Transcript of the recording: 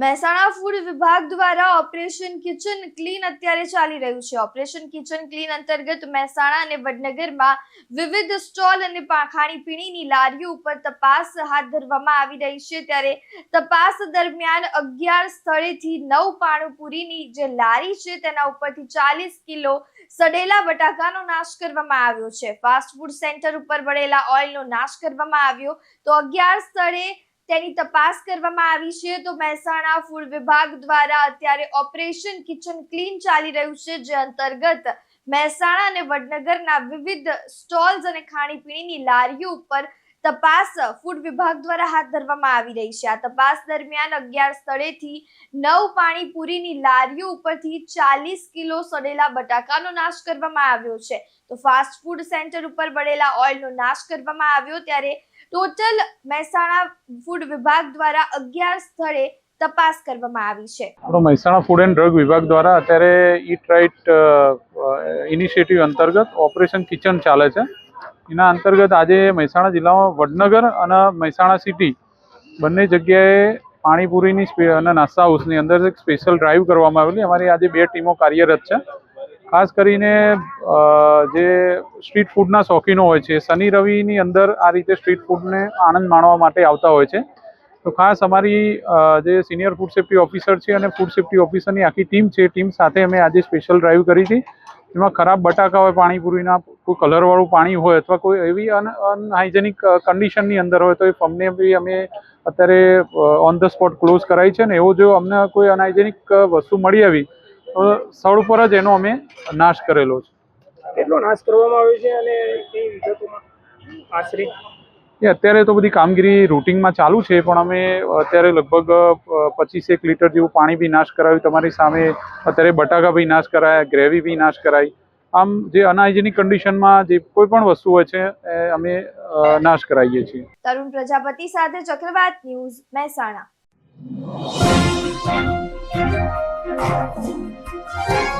Mehsana food વિભાગ દ્વારા operation kitchen clean અત્યારે ચાલી રહ્યું છે. ઓપરેશન કિચન ક્લીન અંતર્ગત મહેસાણા અને વડનગરમાં વિવિધ સ્ટોલ અને ખાણીપીણીની લારીઓ ઉપર તપાસ હાથ ધરવામાં આવી રહી છે. ત્યારે તપાસ દરમિયાન અગિયાર સ્થળેથી નવ પાણીપુરીની જે લારી છે તેના ઉપરથી ચાલીસ કિલો સડેલા બટાકાનો નાશ કરવામાં આવ્યો છે. ફાસ્ટ ફૂડ સેન્ટર ઉપર વળેલા ઓઇલનો નાશ કરવામાં આવ્યો. તો અગિયાર સ્થળે તેની તપાસ કરવામાં આવી છે તો મહેસાણા ફૂડ વિભાગ દ્વારા અત્યારે ઓપરેશન કિચન ક્લીન ચાલી રહ્યું છે, જે અંતર્ગત મહેસાણા અને વડનગરના વિવિધ સ્ટોલ્સ અને ખાણીપીણીની લારીઓ ઉપર તપાસ ફૂડ વિભાગ દ્વારા હાથ ધરવામાં આવી રહી છે. આ તપાસ દરમિયાન અગિયાર સ્થળેથી નવ પાણીપુરીની લારીઓ ઉપરથી ચાલીસ કિલો સડેલા બટાકાનો નાશ કરવામાં આવ્યો છે. તો ફાસ્ટ ફૂડ સેન્ટર ઉપર વળેલા ઓઇલનો નાશ કરવામાં આવ્યો, ત્યારે ટોટલ મહેસાણા ફૂડ વિભાગ દ્વારા અગિયાર સ્થળે તપાસ કરવામાં આવી છે. મહેસાણા ફૂડ એન્ડ ડ્રગ વિભાગ દ્વારા અત્યારે ઈટ રાઇટ ઇનિશિયેટિવ અંતર્ગત ઓપરેશન કિચન ચાલે છે. એના અંતર્ગત આજે મહેસાણા જિલ્લામાં વડનગર અને મહેસાણા સિટી બંને જગ્યાએ પાણીપુરીની અને નાસ્તા હાઉસની અંદર એક સ્પેશિયલ ડ્રાઈવ કરવામાં આવેલી. અમારી આજે બે ટીમો કાર્યરત છે. ખાસ કરીને જે સ્ટ્રીટ ફૂડના શોખીનો હોય છે, શનિ રવિની અંદર આ રીતે સ્ટ્રીટ ફૂડને આનંદ માણવા માટે આવતા હોય છે. તો ખાસ અમારી જે સિનિયર ફૂડ સેફ્ટી ઓફિસર છે અને ફૂડ સેફ્ટી ઓફિસરની આખી ટીમ છે ટીમ સાથે અમે આજે સ્પેશિયલ ડ્રાઈવ કરી હતી. એમાં ખરાબ બટાકા હોય, પાણીપુરીના કોઈ કલરવાળું પાણી હોય અથવા કોઈ એવી અન અનહાઇજેનિક કન્ડિશનની અંદર હોય તો એ ફર્મને બી અમે અત્યારે ઓન ધ સ્પોટ ક્લોઝ કરાવી છે ને એવો જો અમને કોઈ અનહાઇજેનિક વસ્તુ મળી આવી તો સ્થળ ઉપર જ એનો અમે નાશ કરેલો છે. કેટલો નાશ કરવામાં આવ્યો છે અને કઈ વિગતોમાં આશરે? એ અત્યારે તો બધી કામગીરી રૂટિનમાં ચાલુ છે પણ અમે અત્યારે લગભગ પચીસેક લીટર જેવું પાણી બી નાશ કરાવ્યું. તમારી સામે અત્યારે બટાકા બી નાશ કરાયા ગ્રેવી બી નાશ કરાઈ. આમ જે અનહાઇજેનિક કન્ડિશનમાં જે કોઈ પણ વસ્તુ હોય છે એ અમે નાશ કરાવીએ છીએ. તરુણ પ્રજાપતિ સાથે ચક્રવાત ન્યૂઝ મહેસાણા. Thank you.